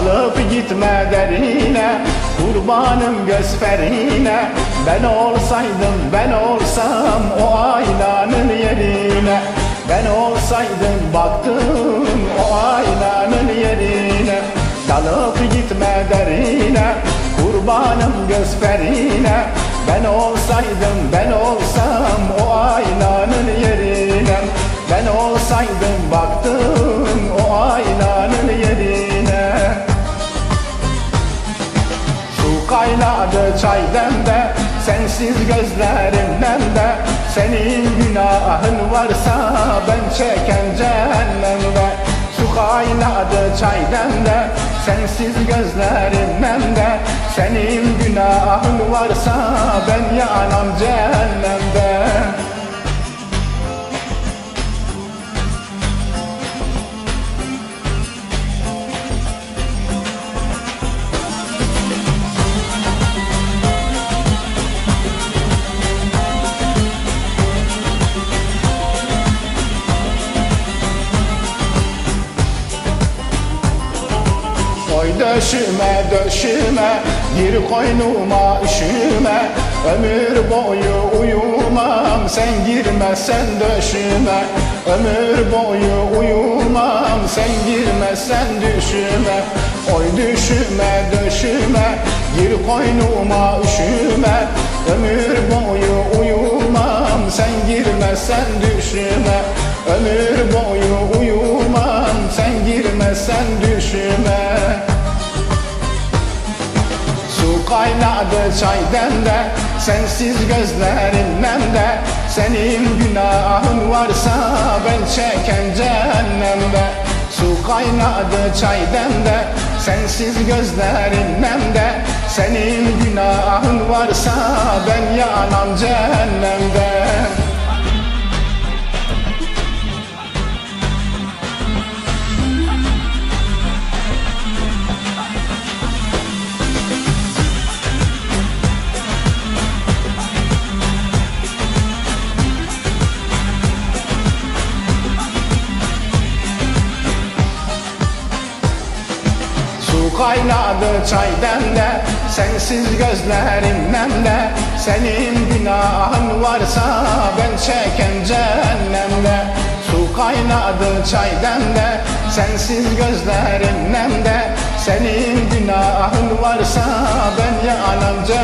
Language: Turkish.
Dalıp gitme derine Kurbanım gözferine Ben olsaydım ben olsam O aynanın yerine. Ben olsaydım baktım O aynanın yerine. Dalıp gitme derine Kurbanım gözferine Ben olsaydım ben olsam O aynanın yerine. Ben olsaydım baktım kaynadı çaydan da Sensiz gözlerimden de. Senin günahın varsa Ben çeken cehennemde Su kaynadı çaydan da Sensiz gözlerimden de. Senin günahın varsa Ben yanam cehennemde döşüme döşüme Gir koynuma üşüme Ömür boyu uyumam Sen girmesen döşüme. Ömür boyu uyumam Sen girmesen düşüme. Oy düşüme döşüme Gir koynuma üşüme Ömür boyu uyumam Sen girmesen düşüme. Ömür boyu kaynadı çaydan da Sensiz gözlerimden de Senin günahın varsa Ben çeken cehennemde. Su kaynadı çaydan da Sensiz gözlerimden de Senin günahın varsa Ben yanam cehennemde Su kaynadı çay demde Sensiz gözlerimden de Senin günahın varsa Ben çeken cehennemde. Su kaynadı çay demde Sensiz gözlerimden de Senin günahın varsa Ben yanam cehennemde